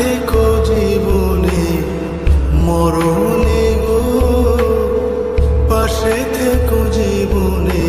থেকো জীবনে মরণে গো। পাশে থেকো জীবনে